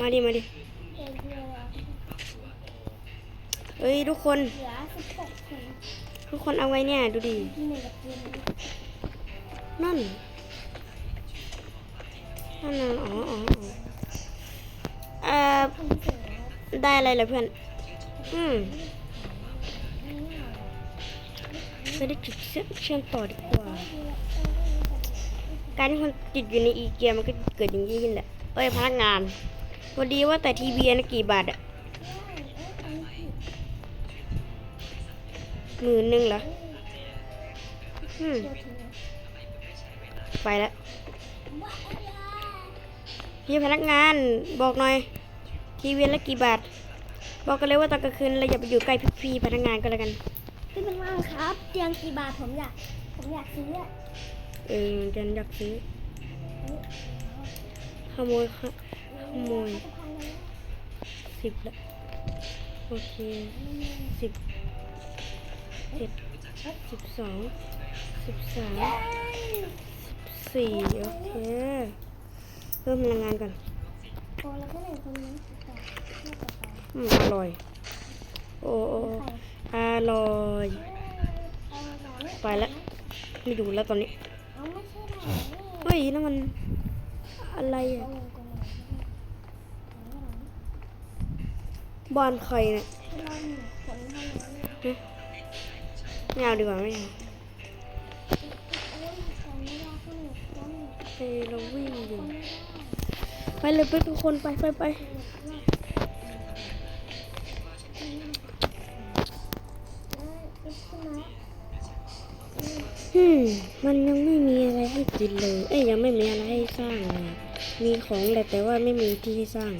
มาดิ มาดิเอเดียวอะเอ้ย ทุกคน ทุกคนเอาไงเนี่ย ดูดิ นั่น นั่นนะอ๋ออ๋ออ๋อเอ่อ ได้อะไรเหรอเพื่อน อืมไม่ได้จุดเชื่อมเชื่อมต่อดีกว่า การที่คนติดอยู่ในอีเกียมันก็เกิดอย่างนี้ขึ้นแหละ เอ้ยพนักงาน พอดีว่าแต่ทีวีนะกี่บาทอะหมื่นหนึ่งเหรออืมไปแล้วพี่พนักงานบอกหน่อย ทีวีละกี่บาท บอกกันเลยว่าตอนกลางคืนเราอย่าไปอยู่ใกล้พี่ๆพนักงานก็แล้วกันพี่เป็นว่างครับเตียงกี่บาทผมอยากผมอยากซื้ออะเออฉันอยากซื้อขโมยค่ะ ขโมยสิบละโอเคสิบเจ็ดสิบสองสิบสามสิบสี่โอเคเพิ่มพลังงานก่อนอืมอร่อย โอ้โอ้อร่อยเอาหน่อย ไปแล้วไม่ดูแล้วตอนนี้ เฮ้ยนั่นมันอะไรอาอะ บ้านใครเนี่ยให้เราหนึ่งคนเท่านั้นไม่เอาดีกว่าไม่เอาไม่ได้ขึ้นหนึ่งคนเฮ้ยเราวิ่งอยู่ไม่ได้ไปเลยไปทุกคนไปไปไปอืมมันยังไม่มีอะไรให้กินเลย เอ้ยยังไม่มีอะไรให้สร้างเลยมีของแหละแต่ว่าไม่มีที่ให้สร้าง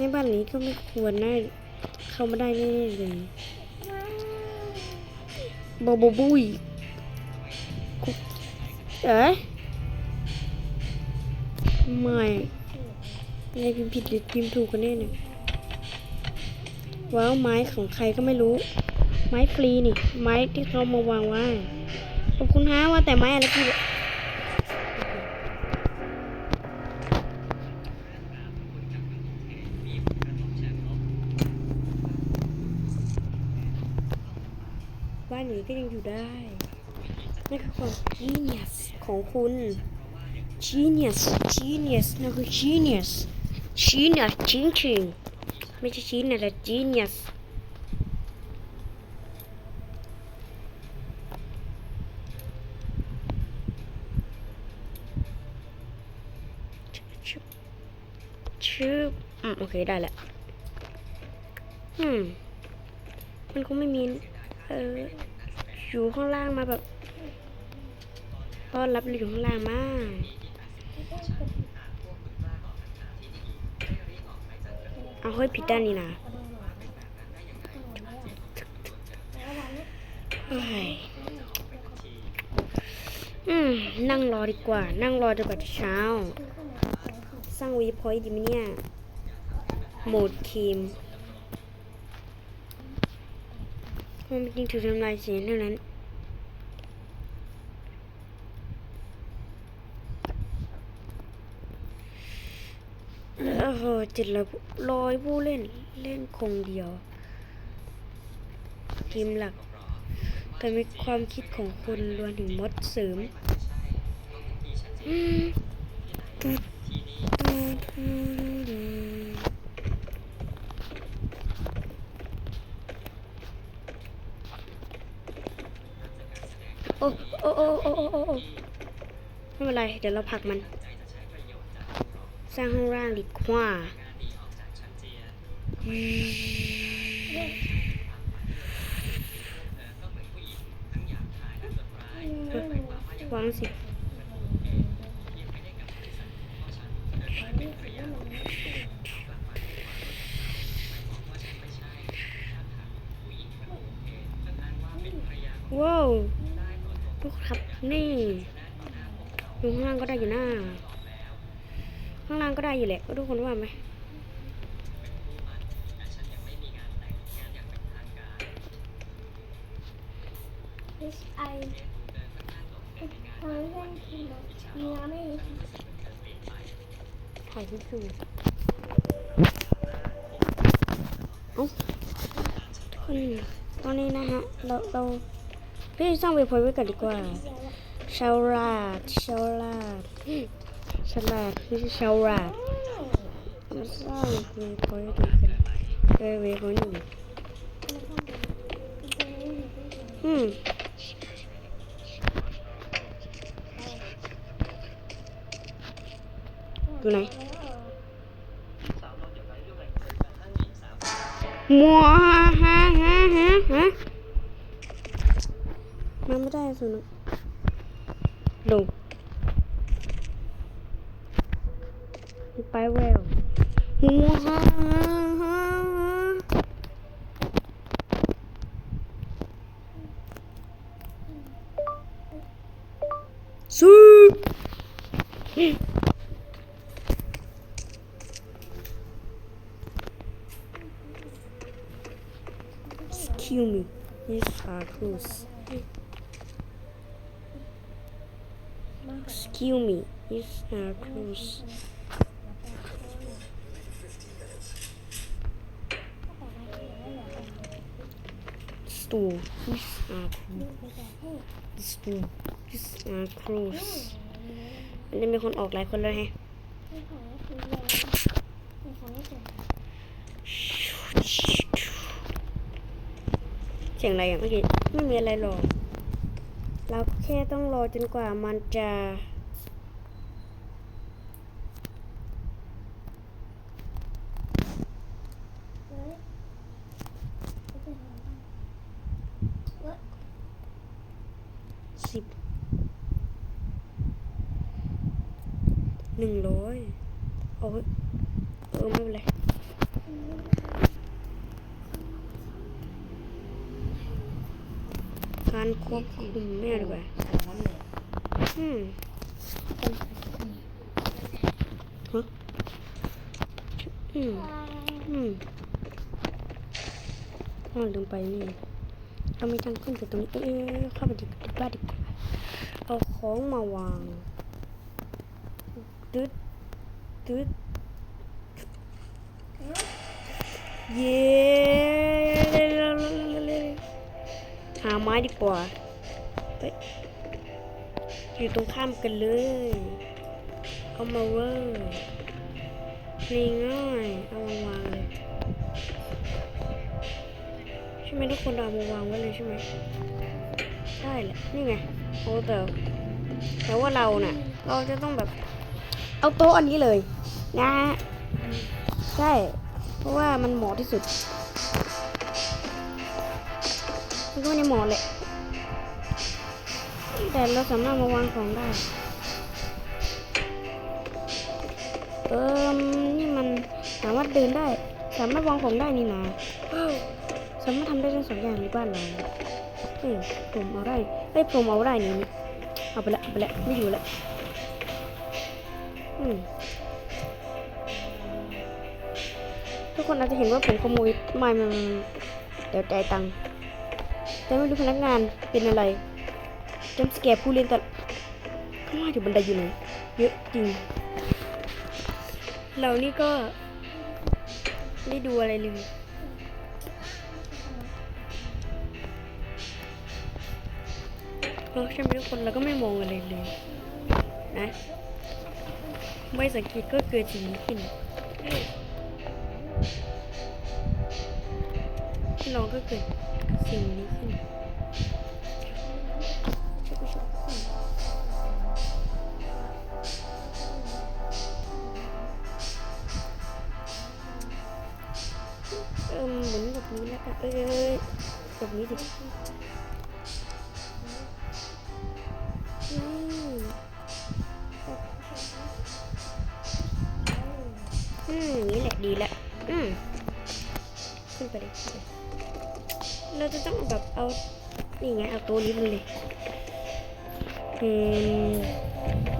ในบ้านนี้ก็ไม่ควรนะเข้ามาได้แน่เลยบอบบุยเอ๊ะไม่อะไรพิมพ์ผิดหรือพิมพ์ถูกกันแน่เนี่ยว้าวไม้ของใครก็ไม่รู้ ไม้ฟรีนี่ ไม้ที่เขามาวางไว้ขอบคุณฮะว่าแต่ไม้อะไรพี่ บ้านนี้ก็ยังอยู่ได้นั่นคือความ genius ของคุณ genius genius นั่นคือ genius genius จริงๆไม่ใช่ genius แต่ genius ชื่ออืมโอเค ได้แล้วอืม มันคงไม่มี เอออยู่ข้างล่างมาแบบต้อนรับเราอยู่ข้างล่างมากเอาเฮ้ยผิดด้านนี้นะอืมนั่งรอดีกว่า นั่งรอจนกว่าจะเช้า สร้างวีพอยต์ดีไหมเนี่ย โหมดทีม มันจริงถือทำลายเสียงเท่านั้นโอ้โหเจ็ดร้อยร้อยผู้เล่นเล่นคงเดียว ทีมหลัก แต่มีความคิดของคนรวมถึงมดเสริมอืมโอ้โอ้โอ้โอ้โอ้โอ้ไม่เป็นไร เดี๋ยวเราผลักมัน สร้างห้องล่างดีกว่าวางสิ ว้าวทุกคนครับ นี่ อยู่ข้างล่างก็ได้อยู่หน้า ข้างล่างก็ได้อยู่แหละทุกคนว่าไหม H I ทำไมเพื่อนทีมมีน้ำไม่ถ่ายที่คือเอ้าทุกคนตอนนี้นะฮะ เราเราพี่สร้างเว็บพอยต์ไว้ก่อนดีกว่า ชาวราดชาวราดฉลาดไม่ชาวราดมาสร้างเว็บพอยต์ดูกันเว็บเว็บพอยต์หนึ่งอืมอยู่ไหนมัวฮะฮะฮะฮะฮะมาไม่ได้สุนัข ลงไปแววมัวฮะฮะฮะฮะซู Excuse me. These are close. Excuse me. These are close. Store. These are close. Store. These are close. มันจะมีคนออกหลายคนแล้วแฮะเสียงอะไรอะเมื่อกี้ไม่มีอะไรหรอก เราแค่ต้องรอจนกว่ามันจะ สิบหนึ่งร้อยโอ้ยเออไม่เป็นไรการควบคุมแม่ดีกว่าอืมฮะอืมอืมอ๋อลืมไปนี่เราไม่ตั้งขึ้นจากตรงนี้เอ้ยเข้าไปดีกว่าบ้าดีกว่า ของมาวางตึ๊ดตึ๊ดเย้หาไม้ดีกว่าเฮ้ยอยู่ตรงข้ามกันเลย เอามาเวอร์ง่ายเอามาวางเลยใช่ไหมทุกคนเราเอามาวางไว้เลยใช่ไหมใช่แหละ นี่ไงโอ้แต่ แต่ว่าเราน่ะเราจะต้องแบบเอาโต๊ะอันนี้เลยนะฮะใช่เพราะว่ามันเหมาะที่สุดมันก็ไม่ได้เหมาะเลยแต่เราสามารถมาวางของได้ เออนี่มันสามารถเดินได้ สามารถวางของได้นี่นะสามารถทำได้ทั้งสองอย่างในบ้านเราเฮ้ยผมเอาได้เฮ้ยผมเอาได้นี่นี่ เอาไปละไปละไม่อยู่ละทุกคนอาจจะเห็นว่าผมขโมยไม่ไมันเดี๋ยวจ่ายตังค์แต่ไม่รู้พนักงานเป็นอะไรจำสแกร์ผู้เล่นแต่ข้างล่างอยู่บันไดอยู่ไหนเยอะจริง เรานี่ก็ไม่ดูอะไรเลย เออใช่ไหมทุกคนเราก็ไม่มองอะไรเลยนะ ไม่สังเกตก็เกิดสิ่งนี้ขึ้นเราก็เกิดสิ่งนี้ขึ้นเออหมุนแบบนี้แล้วกันเอ้ยเอ้ยแบบนี้ดิ ดีแล้ว อืม ขึ้นไปเลยขึ้นไปเราจะต้องแบบเอา นี่ไง เอาตัวนี้มันเลยอืม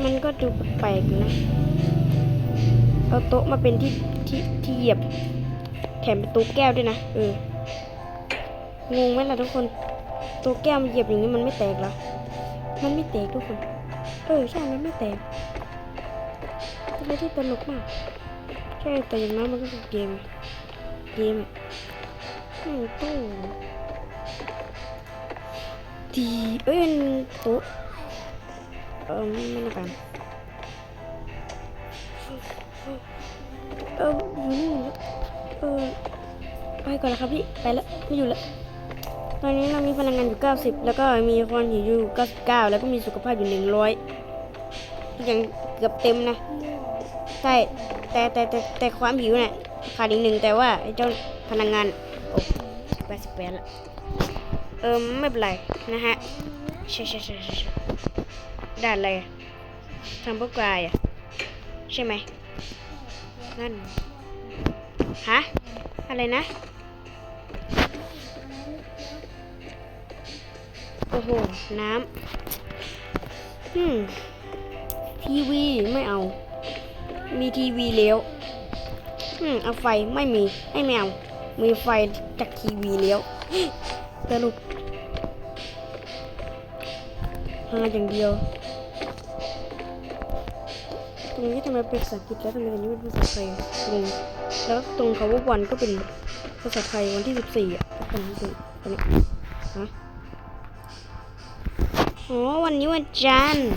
มันก็ดูแปลกๆอยู่นะ เอาโต๊ะมาเป็นที่ที่ที่เหยียบ แถมเป็นโต๊ะแก้วด้วยนะ เออ งงไหมล่ะทุกคนโต๊ะแก้วมันเหยียบอย่างนี้มันไม่แตกเหรอ มันไม่แตกทุกคน เออใช่ มันไม่แตกเป็นอะไรที่ตลกมาก ใช่แต่อย่างน้อยมันก็คือเกม เกมอืมตู้ดีเอ้ยต๊ะเออไม่น่ากันเอออยู่นี่แล้วเออไปก่อนแล้วครับพี่ ไปแล้วไม่อยู่แล้วตอนนี้เรามีพลังงานอยู่ 90 แล้วก็มีความหิวอยู่ 99 แล้วก็มีสุขภาพอยู่ 100 ยังเกือบเต็มนะ ใช่ แต่แต่แต่แต่ความหิวเนี่ยขาดอีกหนึ่งแต่ว่าไอ้เจ้าพลังงานโอ้แปดสิบแปดละเออไม่เป็นไรนะฮะใช่ใช่ใช่ใช่ใชด่านอะไรทำพวกกายอะใช่ไหมนั่นฮะอะไรนะโอ้โห น้ำอืมทีวีไม่เอา มีทีวีแล้วอืมเอาไฟไม่มีให้แมว มีไฟจากทีวีแล้วสรุปหาอย่างเดียว ตรงนี้ทำไมเป็นภาษาอังกฤษแล้วทำไมตรงนี้เป็นภาษาไทยงงแล้วตรงคำว่าวันก็เป็นภาษาไทยวันที่สิบสี่อะตรงนี้ตรงนี้ฮะอ๋อวันนี้วันจันทร์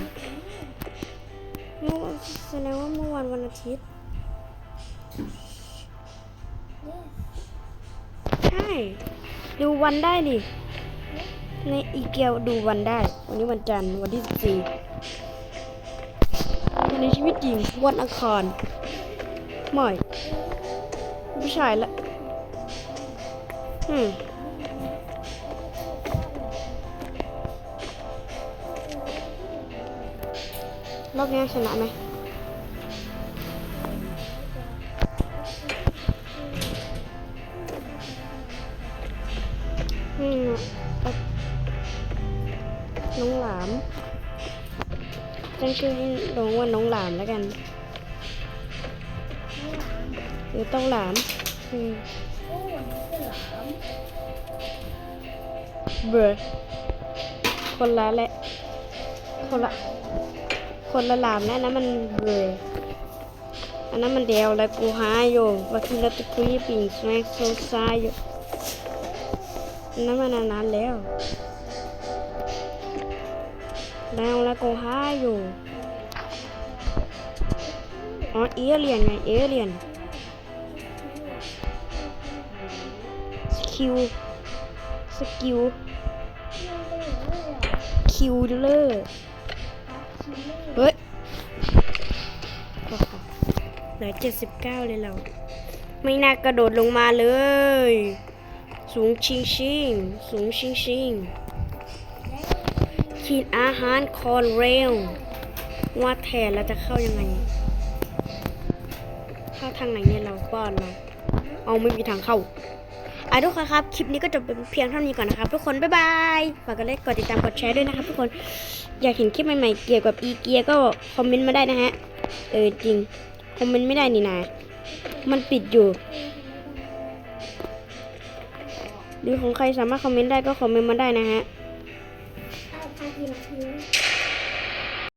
แสดงว่าเมื่อวันวันอาทิตย์ ใช่ ดูวันได้ดิ ในอีเกียวดูวันได้ วันนี้วันจันทร์วันที่สิบสี่ในชีวิตจริงวันอังคารไม่ไม่ใช่ละอืมรอบนี้ชนะไหม ชื่อให้น้องว่าน้องหลามแล้วกันหรือต้องหลามอืมโอ้ยนี่คือเบอร์คนละและคนละคนละหลามนะอันนั้นมันเบอร์อันนั้นมันเดียวแล้วกูหาอยู่ว่าคิดแล้วตะคุยปิ่งสแน็คโซซายอยู่อันนั้นมันนานแล้ว แล้วแล้วกูหาอยู่ อ๋อ เอเลียนไง เอเลียน สกิล สกิล คิวเลอร์ เฮ้ยเหลือเจ็ดสิบเก้าเลยเรา ไม่น่ากระโดดลงมาเลย สูงชิงชิงสูงชิงชิง ขีดอาหารคอนเรลว่าแทนเราจะเข้ายังไง เข้าทางไหนเนี่ยเราบ้านเราเอาไม่มีทางเข้าอะทุกคนครับ คลิปนี้ก็จบเป็นเพียงเท่านี้ก่อนนะครับ ทุกคน บ๊ายบายฝากกดไลค์กดติดตามกดแชร์ด้วยนะครับ ทุกคนอยากเห็นคลิปใหม่ๆเกี่ยวกับอีเกียก็คอมเมนต์มาได้นะฮะ เออจริง คอมเมนต์ไม่ได้นี่นะ มันปิดอยู่หรือของใครสามารถคอมเมนต์ได้ก็คอมเมนต์มาได้นะฮะ เอาพากินที